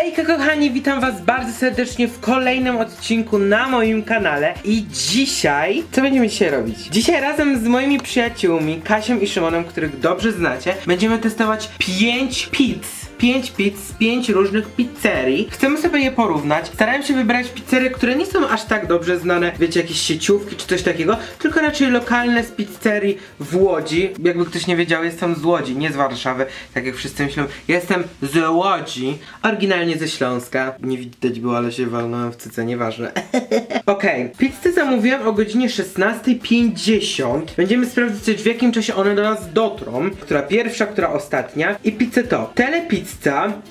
Hejka kochani, witam was bardzo serdecznie w kolejnym odcinku na moim kanale I dzisiaj, co będziemy dzisiaj robić? Dzisiaj razem z moimi przyjaciółmi, Kasią i Szymonem, których dobrze znacie Będziemy testować 5 pizz 5 pizz z 5 różnych pizzerii. Chcemy sobie je porównać. Starałem się wybrać pizzerie, które nie są aż tak dobrze znane, wiecie, jakieś sieciówki czy coś takiego, tylko raczej lokalne z pizzerii w Łodzi. Jakby ktoś nie wiedział, jestem z Łodzi, nie z Warszawy, tak jak wszyscy myślą. Jestem z Łodzi, oryginalnie ze Śląska. Nie widać było, ale się walnąłem w cyce, nieważne. Okej, pizzę zamówiłem o godzinie 16.50. Będziemy sprawdzać w jakim czasie one do nas dotrą. Która pierwsza, która ostatnia. I pizzę to Telepizza.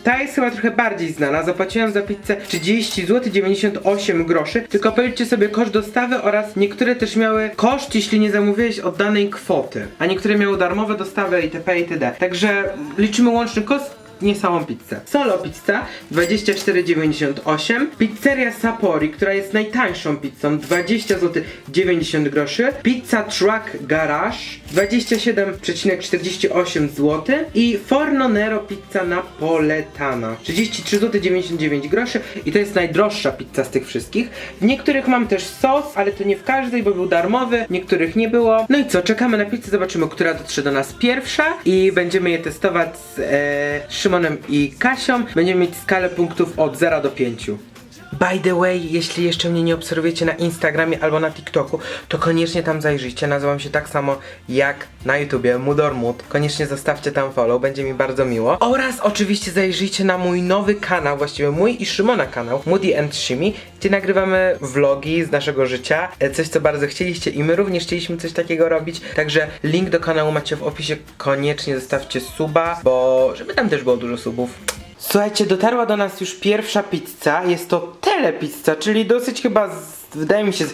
Ta jest chyba trochę bardziej znana. Zapłaciłem za pizzę 30 zł 98 groszy. Tylko policzcie sobie koszt dostawy oraz niektóre też miały koszt, jeśli nie zamówiłeś od danej kwoty. A niektóre miały darmowe dostawy itp. itd. Także liczymy łączny koszt nie samą pizzę. Solo pizza 24,98. Pizzeria Sapori, która jest najtańszą pizzą 20 zł 90 groszy. Pizza Truck Garage 27,48 zł i Forno Nero pizza napoletana 33 zł 99 groszy i to jest najdroższa pizza z tych wszystkich. W niektórych mam też sos, ale to nie w każdej, bo był darmowy, niektórych nie było. No i co, czekamy na pizzę, zobaczymy, która dotrze do nas pierwsza i będziemy je testować z e, Szymonem i Kasią. Będziemy mieć skalę punktów od 0 do 5. By the way, jeśli jeszcze mnie nie obserwujecie na Instagramie albo na TikToku, to koniecznie tam zajrzyjcie. Nazywam się tak samo jak na YouTubie, Mudormud. Koniecznie zostawcie tam follow, będzie mi bardzo miło. Oraz oczywiście zajrzyjcie na mój nowy kanał, właściwie mój i Szymona kanał, Moody and Shimi, gdzie nagrywamy vlogi z naszego życia. E, Coś, co bardzo chcieliście i my również chcieliśmy coś takiego robić. Także link do kanału macie w opisie. Koniecznie zostawcie suba, bo żeby tam też było dużo subów. Słuchajcie, dotarła do nas już pierwsza pizza. Jest to telepizza, czyli dosyć chyba, wydaje mi się,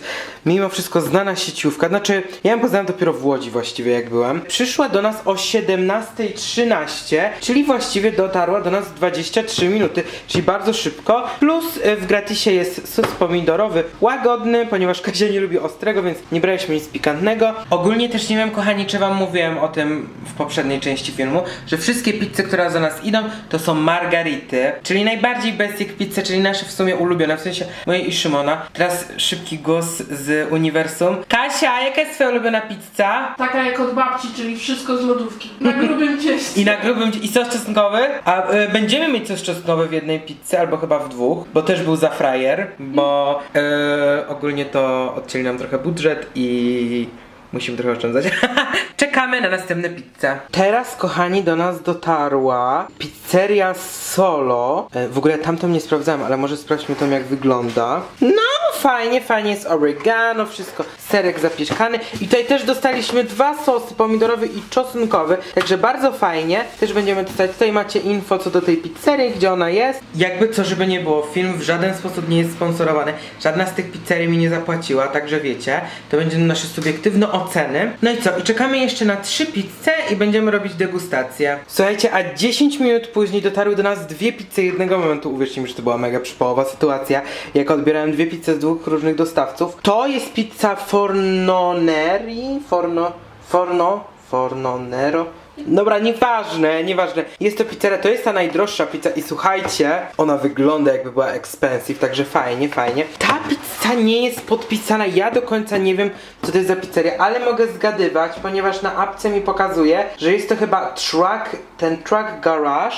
mimo wszystko znana sieciówka. Znaczy, ja ją poznałem dopiero w Łodzi właściwie, jak byłem. Przyszła do nas o 17.13, czyli właściwie dotarła do nas w 23 minuty, czyli bardzo szybko. Plus y, w gratisie jest sos pomidorowy, łagodny, ponieważ Kasia nie lubi ostrego, więc nie braliśmy nic pikantnego. Ogólnie też nie wiem, kochani, czy wam mówiłem o tym w poprzedniej części filmu, że wszystkie pizze, które za nas idą, to są margarity, czyli najbardziej basic pizze, czyli nasze w sumie ulubione, w sensie moje i Szymona. Teraz szybki głos z uniwersum. Kasia, jaka jest twoja ulubiona pizza? Taka jak od babci, czyli wszystko z lodówki. Na grubym cieście. I na grubym i sos czosnkowy? A y, będziemy mieć sos czosnkowy w jednej pizzy albo chyba w dwóch, bo też był za frajer, bo y, ogólnie to odcięli nam trochę budżet i musimy trochę oszczędzać. Czekamy na następne pizze. Teraz, kochani, do nas dotarła pizzeria Solo. E, w ogóle tamtą nie sprawdzałem, ale może sprawdźmy tam jak wygląda. No, fajnie, fajnie jest oregano, wszystko, serek zapieszkany. I tutaj też dostaliśmy dwa sosy, pomidorowy i czosnkowy, także bardzo fajnie. Też będziemy dostać, tutaj macie info co do tej pizzerii, gdzie ona jest. Jakby co, żeby nie było, film w żaden sposób nie jest sponsorowany. Żadna z tych pizzerii mi nie zapłaciła, także wiecie, to będą nasze subiektywne oceny. No i co, i czekamy jeszcze na trzy pizze i będziemy robić degustację. Słuchajcie, a 10 minut później dotarły do nas dwie pizze jednego momentu. Uwierzcie mi, że to była mega przypołowa sytuacja, jak odbierałem dwie pizze z dwóch różnych dostawców. To jest pizza Fornoneri, Forno, Forno, Fornonero. Dobra, nieważne, nieważne. Jest to pizzeria, to jest ta najdroższa pizza i słuchajcie, ona wygląda jakby była expensive, także fajnie, fajnie. Ta pizza nie jest podpisana, ja do końca nie wiem, co to jest za pizzeria, ale mogę zgadywać, ponieważ na apce mi pokazuje, że jest to chyba truck, ten truck garage.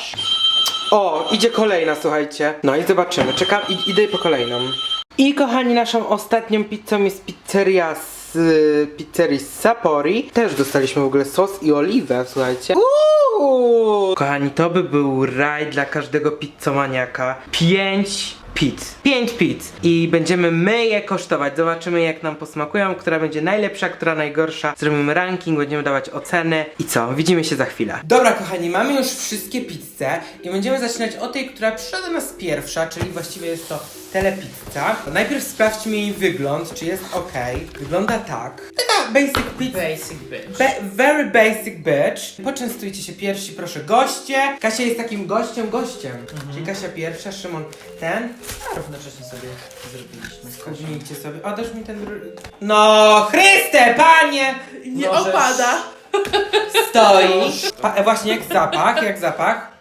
O, idzie kolejna, słuchajcie. No i zobaczymy, czekam, i, idę po kolejną. I kochani, naszą ostatnią pizzą jest pizzeria z y, pizzerii Sapori. Też dostaliśmy w ogóle sos i oliwę, słuchajcie. Uuu! Kochani, to by był raj dla każdego pizzomaniaka. Pięć pizz. Pięć pizz. I będziemy my je kosztować. Zobaczymy jak nam posmakują, która będzie najlepsza, która najgorsza. Zrobimy ranking, będziemy dawać oceny. I co? Widzimy się za chwilę. Dobra, kochani, mamy już wszystkie pizze i będziemy zaczynać od tej, która przyszła do nas pierwsza, czyli właściwie jest to telepizza. Najpierw sprawdźmy jej wygląd, czy jest ok. Wygląda tak. Taka basic pizza. Basic bitch. Be very basic bitch. Poczęstujcie się pierwsi, proszę, goście. Kasia jest takim gościem, gościem. Czyli Kasia pierwsza, Szymon ten. A równocześnie sobie zrobiliśmy. Skoźnijcie sobie. O, dasz mi ten. No, Chryste, panie! Nie Możesz- opada. Stoi. Pa, właśnie jak zapach, jak zapach.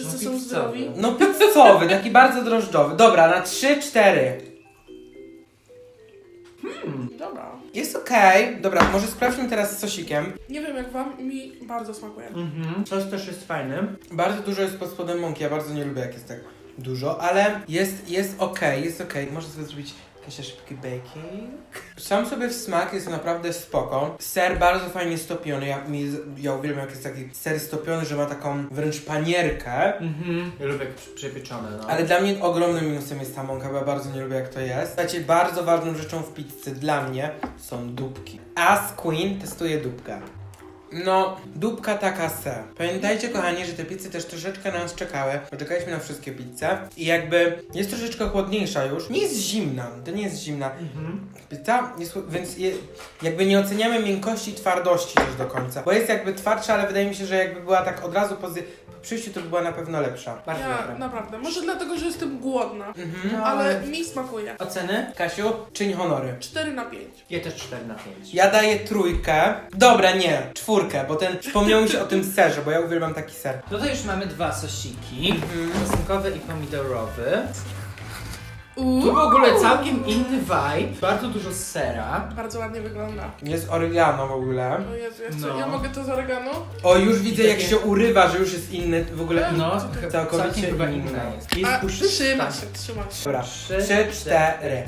Wszyscy No, są pizzowy. zdrowi. No pizzowy, taki bardzo drożdżowy. Dobra, na 3-4. Dobra. Jest okej. Dobra, może sprawdźmy teraz z sosikiem. Nie wiem jak wam, mi bardzo smakuje. Mhm. Sos też jest fajny. Bardzo dużo jest pod spodem mąki, ja bardzo nie lubię jak jest tak dużo, ale jest, jest okej, jest okej. Można sobie zrobić Kasia szybki baking. Sam sobie w smak jest naprawdę spoko. Ser bardzo fajnie stopiony, ja, mi, ja uwielbiam jak jest taki ser stopiony, że ma taką wręcz panierkę. Mhm. Ja lubię jak przy- przepieczone, no. Ale dla mnie ogromnym minusem jest ta mąka, bo ja bardzo nie lubię jak to jest. Słuchajcie, bardzo ważną rzeczą w pizzy dla mnie są dupki. As Queen testuje dupkę. No, dupka taka se. Pamiętajcie kochani, że te pizze też troszeczkę na nas czekały. Poczekaliśmy na wszystkie pizze. I jakby jest troszeczkę chłodniejsza już. Nie jest zimna, to nie jest zimna. Mhm. Pizza jest, więc je, jakby nie oceniamy miękkości i twardości też do końca. Bo jest jakby twardsza, ale wydaje mi się, że jakby była tak od razu po, przyjściu, to by była na pewno lepsza. Bardzo Ja dobre. naprawdę. Może dlatego, że jestem głodna. Mhm. No, Ale mi smakuje. Oceny? Kasiu, czyń honory. 4 na 5. Ja też 4 na 5. Ja daję trójkę. Dobra, nie, czwórkę, bo ten przypomniał mi się o tym serze, bo ja uwielbiam taki ser. No to już mamy dwa sosiki. Mhm. Czosnkowy i pomidorowy. Uuu. Tu w ogóle całkiem inny vibe. Bardzo dużo sera. Bardzo ładnie wygląda. Jest oregano w ogóle. O Jezu, ja, chcę, No. ja mogę to z oregano? O, już widzę jak się urywa, że już jest inny w ogóle. No, Całkowicie całkowicie chyba inna. jest. Jest A, trzyma się, trzyma się. Dobra, Trzy, trzy, cztery.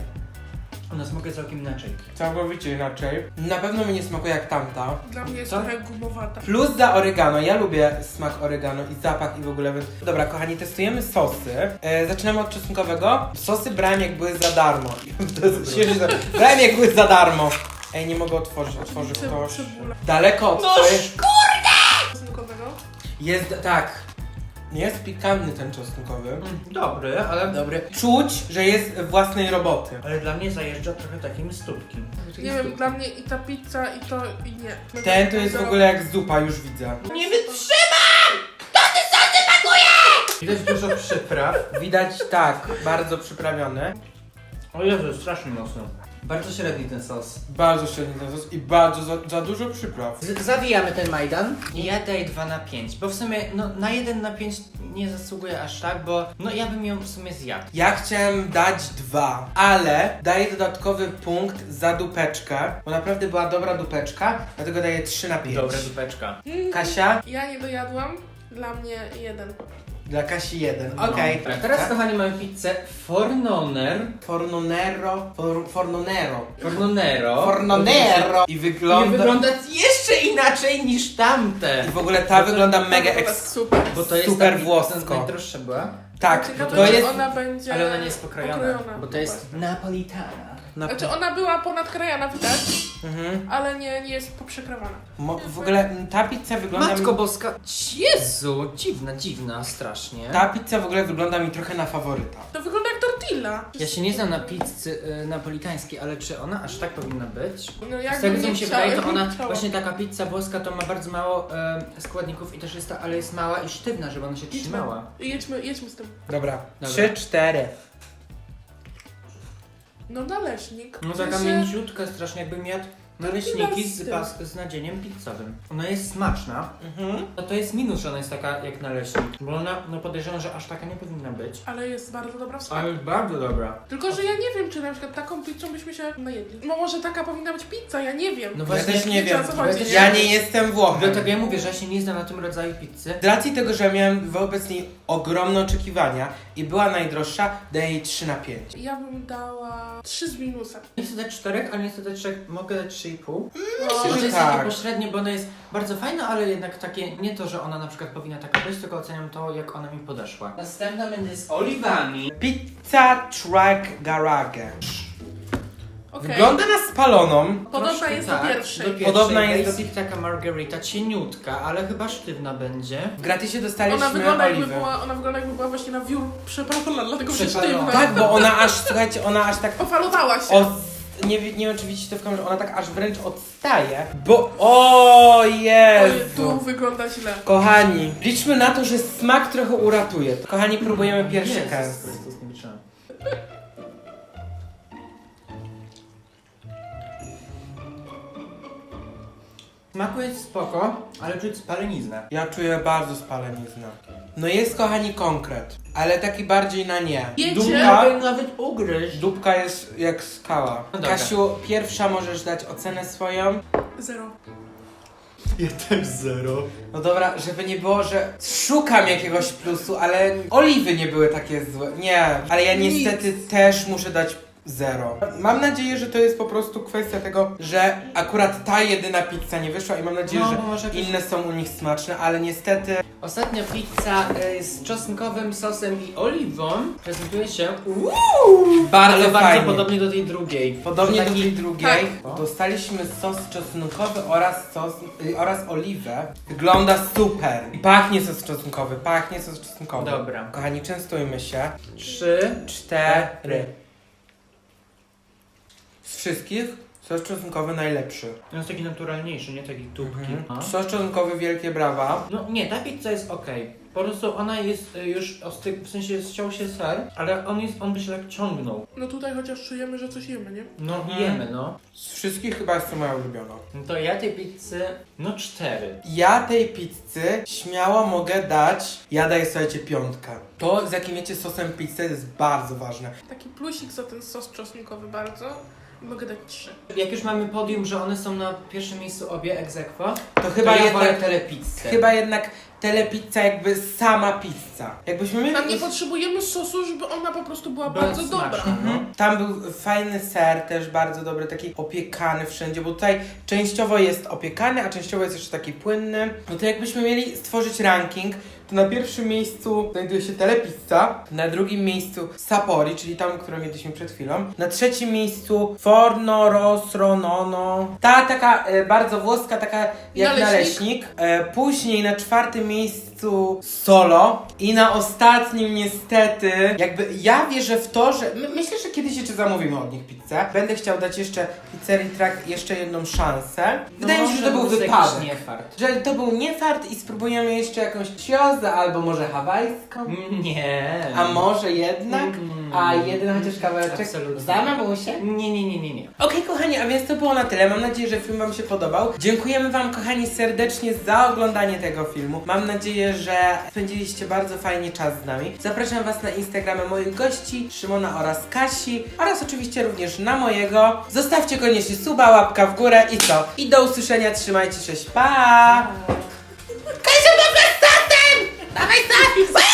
U nas mogę całkiem inaczej. Całkowicie inaczej. Na pewno mi nie smakuje jak tamta. Dla mnie jest Co? trochę gumowata. Plus za oregano, ja lubię smak oregano i zapach i w ogóle, więc... Dobra, kochani, testujemy sosy. E, zaczynamy od czosnkowego. Sosy brałem jak były za darmo. To jest. Brałem jak były za darmo. Ej, nie mogę otworzyć, otworzy Ceb- ktoś. Cebula. Daleko od No twojej... Czosnkowego. Jest, tak. Jest pikantny ten czosnkowy. Mm, Dobry, ale... Dobry. Czuć, że jest własnej roboty. Ale dla mnie zajeżdża trochę takim stópkiem. Nie wiem, dla mnie i ta pizza, i to, i nie. Ten to jest w ogóle jak zupa, już widzę. Nie wytrzymam! Widać dużo przypraw. Widać, tak, bardzo przyprawiony. O Jezu, strasznie mocno. Bardzo średni ten sos. Bardzo średni ten sos i bardzo za, za dużo przypraw. Z- Zawijamy ten Majdan i ja daję 2 na 5, bo w sumie no, na 1 na 5 nie zasługuje aż tak, bo no ja bym ją w sumie zjadł. Ja chciałem dać dwa, ale daję dodatkowy punkt za dupeczkę, bo naprawdę była dobra dupeczka, dlatego daję 3 na 5. Dobra dupeczka. Kasia? Ja nie dojadłam, dla mnie jeden. Dla Kasi 1. Okej. Dobra, teraz kochani mamy pizzę Fornoner. Fornonero. For, fornonero. Fornonero. Fornonero. I I wygląda... wygląda jeszcze inaczej niż tamte. I w ogóle ta wygląda mega eks... super. Bo to jest super ta- włosko. Najdroższa była. Tak, Ciekawe, to czy jest... ona będzie Ale ona nie jest pokrojona, pokrojona. bo to jest napolitana. Na... Znaczy ona była ponadkrojona, widać, Mhm. ale nie, nie jest poprzekrawana. Mo- w ogóle ta pizza wygląda Matko mi... boska, Jezu, dziwna, dziwna, strasznie. Ta pizza w ogóle wygląda mi trochę na faworyta. To wygląda jak tortilla. Ja się nie znam na pizzy y, napolitańskiej, ale czy ona aż tak powinna być? No Z jakby tego co nie mi się wydaje, to ona, właśnie taka pizza włoska to ma bardzo mało e, składników i też jest ta, ale jest mała i sztywna, żeby ona się trzymała. jedźmy, jedźmy z tym. Dobra, Dobra. 3, 4. No naleśnik. No taka sensie- mięciutka strasznie, jakbym jadł naleśniki z, pas, z nadzieniem pizzowym. Ona jest smaczna, Mhm. no to jest minus, że ona jest taka jak naleśnik, bo ona, no podejrzewam, że aż taka nie powinna być. Ale jest bardzo dobra w smaku. Ale jest bardzo dobra. Tylko, że ja nie wiem, czy na przykład taką pizzą byśmy się najedli. No może taka powinna być pizza, ja nie wiem. No Ja właśnie, też nie wiem. Ja nie? nie jestem Włochem. dlatego ja mówię, że ja się nie znam na tym rodzaju pizzy. Z racji tego, że miałem wobec niej ogromne oczekiwania i była najdroższa, daję jej 3 na 5. Ja bym dała 3 z minusem. Nie chcę dać czterech, ale nie chcę dać trzech, mogę dać 3,5. No, Myślę, że jest tak. takie pośrednie, bo ona jest bardzo fajna, ale jednak takie, nie to, że ona na przykład powinna taka być, tylko oceniam to, jak ona mi podeszła. Następna będzie z oliwami. Pizza Truck Garage. Okej. Wygląda na spaloną. Podobna Troszkę jest tak, do pierwszej. Do pierwszej Podobna jest basic, taka margarita, cieniutka, ale chyba sztywna będzie. W gratisie Ona dostaliśmy wygląda, jakby oliwę. była, ona wygląda jakby była właśnie na wiór przepalona, dlatego Przepalona. sztywna. Tak, bo ona aż, słuchajcie, ona aż tak Ofalowała się. od... Nie, nie wiem, czy widzicie to w kamerze, ona tak aż wręcz odstaje, bo... O Oj, tu Jezu! wygląda źle. Kochani, liczmy na to, że smak trochę uratuje. Kochani, próbujemy pierwszy Jezus kęs. Chrystus, nie wytrzymam. Smakuje spoko, ale czuć spaleniznę. Ja czuję bardzo spaleniznę. No jest, kochani, konkret, ale taki bardziej na nie. Mogę nawet ugryźć. dupka jest jak skała. No dobra. Kasiu, pierwsza możesz dać ocenę swoją. Zero. Ja też zero. No dobra, żeby nie było, że szukam jakiegoś plusu, ale oliwy nie były takie złe. Nie, ale ja Nic. niestety też muszę dać zero. Mam nadzieję, że to jest po prostu kwestia tego, że akurat ta jedyna pizza nie wyszła i mam nadzieję, No, że bo może jakieś- inne są u nich smaczne, ale niestety Ostatnia pizza y, z czosnkowym sosem i oliwą prezentuje się bardzo ale bardzo fajnie. podobnie do tej drugiej. Podobnie do tej drugiej Tak. dostaliśmy sos czosnkowy oraz sos y, oraz oliwę. Wygląda super. I pachnie sos czosnkowy, pachnie sos czosnkowy. Dobra. Kochani, częstujmy się. Trzy, Cztery. Wszystkich sos czosnkowy najlepszy. On jest taki naturalniejszy, nie taki tubki. Mhm. Sos czosnkowy wielkie brawa. No nie, ta pizza jest ok. Po prostu ona jest y, już ostyk, w sensie ściął się ser, ale on jest, on by się tak ciągnął. No tutaj chociaż czujemy, że coś jemy, nie? No Mhm. jemy, no. Z wszystkich chyba jest to moja ulubiona. No to ja tej pizzy, no cztery. Ja tej pizzy śmiało mogę dać, ja daję słuchajcie piątkę. To z jakim jecie sosem pizzę jest bardzo ważne. Taki plusik za ten sos czosnkowy bardzo. Mogę dać trzy. Jak już mamy podium, że one są na pierwszym miejscu obie ex aequo, To chyba ja jednak, wolę telepizzę. chyba jednak telepizza jakby sama pizza. Jakbyśmy mieli... Tam nie potrzebujemy sosu, żeby ona po prostu była Była bardzo dobra. smaczna. Mhm. Tam był fajny ser też bardzo dobry, taki opiekany wszędzie, bo tutaj częściowo jest opiekany, a częściowo jest jeszcze taki płynny. No to jakbyśmy mieli stworzyć ranking, to na pierwszym miejscu znajduje się Telepizza, na drugim miejscu Sapori, czyli tam, którą jedliśmy przed chwilą, na trzecim miejscu Forno Rosronono, ta taka e, bardzo włoska, taka jak Naleśnik. naleśnik. E, później na czwartym miejscu Solo i na ostatnim niestety, jakby ja wierzę w to, że my, myślę, że kiedyś jeszcze zamówimy od nich pizzę. Będę chciał dać jeszcze pizzerii Track jeszcze jedną szansę. Wydaje mi się, że to był wypadek. Że to był niefart i spróbujemy jeszcze jakąś albo może hawajską. Nie. A może jednak? Mm. A jeden chociaż kawałeczek Absolutnie. za mamusię? Nie, nie, nie, nie, nie. Okej, kochani, a więc to było na tyle. Mam nadzieję, że film Wam się podobał. Dziękujemy Wam, kochani, serdecznie za oglądanie tego filmu. Mam nadzieję, że spędziliście bardzo fajnie czas z nami. Zapraszam Was na Instagramy moich gości, Szymona oraz Kasi, oraz oczywiście również na mojego. Zostawcie koniecznie suba, łapka w górę i co? I do usłyszenia, trzymajcie się, pa! Kasia, do Dawaj, Dawaj,